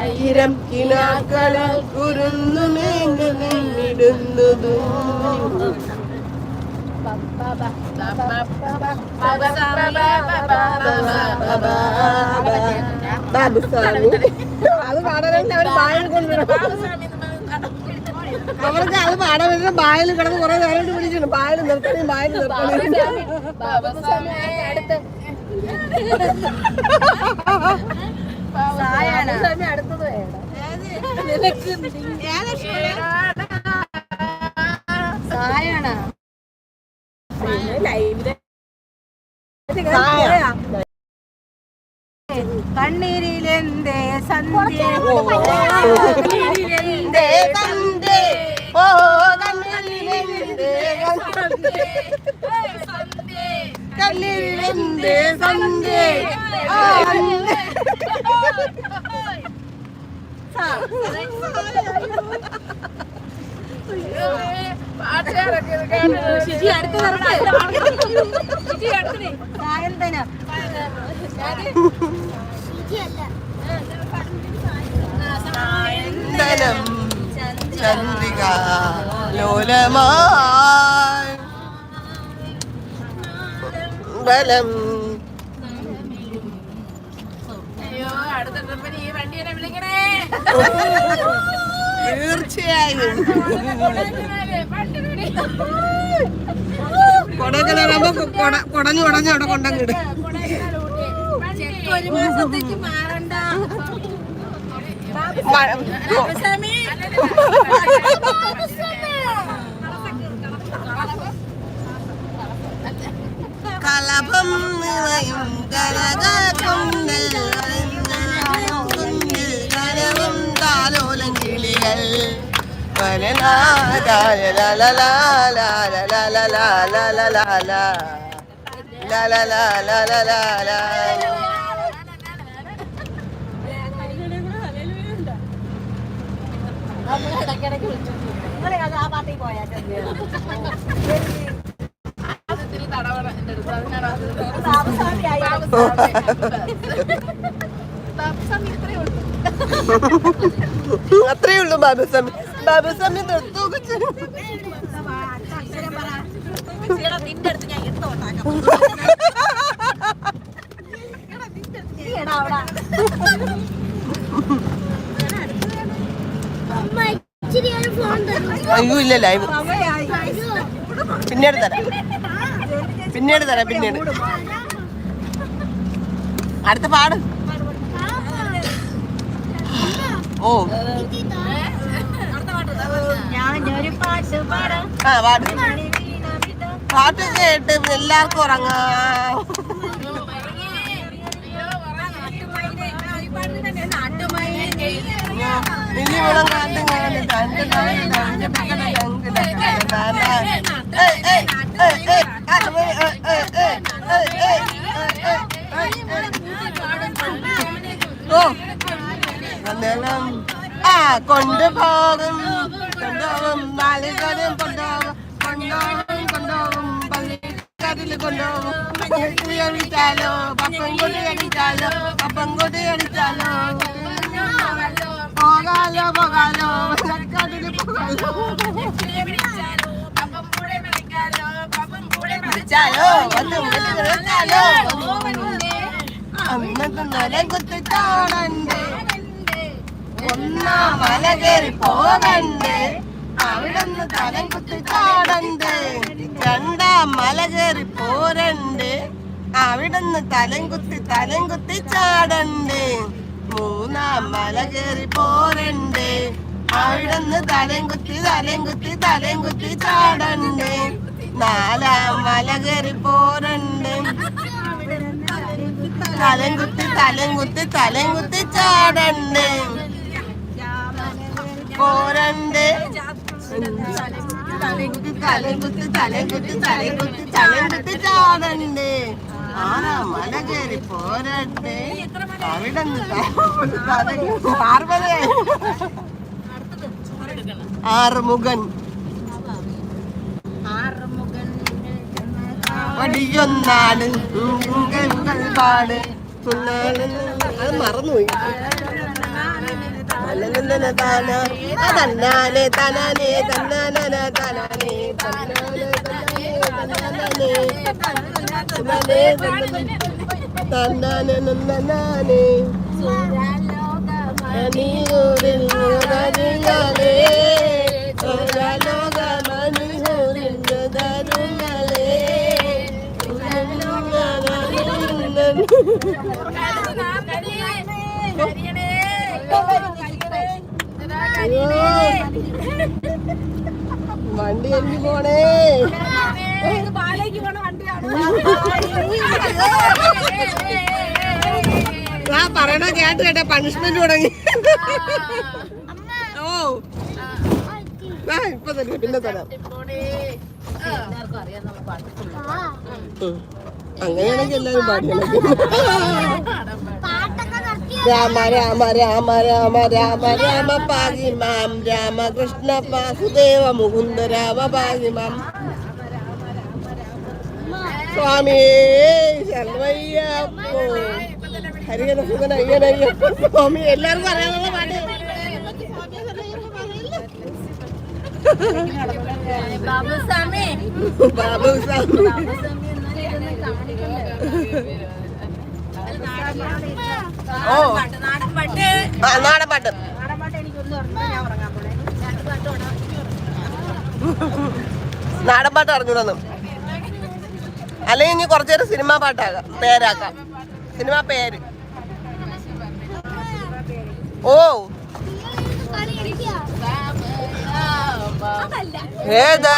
ആയിരം കിനാക്കളാൽ കുരുന്നു മേങ്ങിടുന്നതും ബാബുസ്വാമി. അത് പാടാനായിട്ട് അവർ ബായിൽ കൊണ്ടുവരും. അവർക്ക് അത് പാടാൻ വരുന്ന ബായിൽ കിടന്ന് കുറെ നേരം വിളിച്ചിട്ടുണ്ട് ബായിൽ നിർത്തണേ ബായിൽ നിർത്തണേ. അടുത്തത് സായാണ്. കണ്ണീരിലെന്തേ സന്ധ്യ? തന്റെ ഓ കണ്ണിലെന്തേ കണ്ണിലെന്തേ സന്ധ്യ? ശിജി ചന്ദ്രിക ലോലമാ ബലം അടുത്ത ട്രിപ്പിന് ഈ വണ്ടി കൊടഞ്ഞു കൊടഞ്ഞു അവിടെ കൊണ്ടങ്ങിട് ഒരു മാറണ്ട കലഭം നിറയും കലകാക്കും അത്രേ ഉള്ളൂ ബാബുസ്വാമി. ബാബു സാറിനെ നിർത്തൂ കൊച്ചു. അയ്യോ ഇല്ല ലൈവ് പിന്നീട് തരാം. പിന്നീട് തരാം പിന്നീട്. അടുത്ത പാട്. ഓ. ഞാനൊരു പാട്ട് പാടാം ആ പാട്ട് പാട്ട് കേട്ട് എല്ലാവർക്കും ഉറങ്ങാം ഇനി ഇവിടെ കണ്ട് കണ്ട് കണ്ട് കണ്ട് കണ്ട് കണ്ട് ഓ അന്നേരം ആ കൊണ്ടുപോകും കൊണ്ടോവും ബാലിക്കാരും കൊണ്ടോവും കൊണ്ടോവും കൊണ്ടോവും പള്ളിക്കാരിൽ കൊണ്ടോവും. കുട്ടി അടിച്ചാലോ പപ്പം കൊണ്ട് അടിച്ചാലോ പപ്പം കൊണ്ട് അടിച്ചാലോ. പോകാലോ പോകാലോ സർക്കാരിൽ പോകാലോ. ചാലോ ഒന്ന് ചാലോ അന്നത്തെ നരം കുത്തി ചാടണ്ടേ ഒന്നാം മല കയറി പോകണ്ടേ? അവിടുന്ന് തലം കുത്തി ചാടണ്ടേ? രണ്ടാം മല കയറി പോരണ്ടേ? അവിടുന്ന് തലം കുത്തി തലം കുത്തി ചാടണ്ടേ? മൂന്നാം മല കയറി പോരണ്ട്? അവിടുന്ന് തലം കുത്തി തലം കുത്തി തലം കുത്തി ചാടണ്ട്? നാലാം മല കയറി പോരണ്ട്? തലം കുത്തി തലം കുത്തി തലം കുത്തി ചാടണ്ടേ? പോരണ്ടേ ആറുമുഖൻ വടിയൊന്നാണ് പാട് അത് മറന്നുപോയി തനനനന താന തന്നാനെ തനാനെ തന്നാനന തനാനെ തന്നാനെ വണ്ടി എനിക്ക് പോണേ ആ പറയണ കേട്ട് കേട്ടെ പണിഷ്മെന്റ് തുടങ്ങി. ഓ. ആ ഇപ്പൊ തന്നെ പിന്നെ തരാം. അങ്ങനെയാണെങ്കിൽ എല്ലാവരും പാടിക്കണം രാമ രാമ രാമ രാമ രാമ രാമ പാകി മാം രാമകൃഷ്ണ വാസുദേവ മുകുന്ദ രാമ പാകി മാം സ്വാമി ശരണയ്യപ്പോ ഹരിഹര സുഖൻ അയ്യനയ്യപ്പ സ്വാമി എല്ലാവർക്കും അറിയാവുന്ന പാട്ട്. ബാബു സ്വാമി. ബാബു സ്വാമി. ഓ. ആ നാടൻ പാട്ട്. നാടൻ പാട്ട് അറിഞ്ഞൂടൊന്നും. അല്ലെങ്കിൽ ഇനി കുറച്ചു നേരം സിനിമ പാട്ടാകാം. പേരാക്കാം. സിനിമ പേര്. ഓ. ഏതാ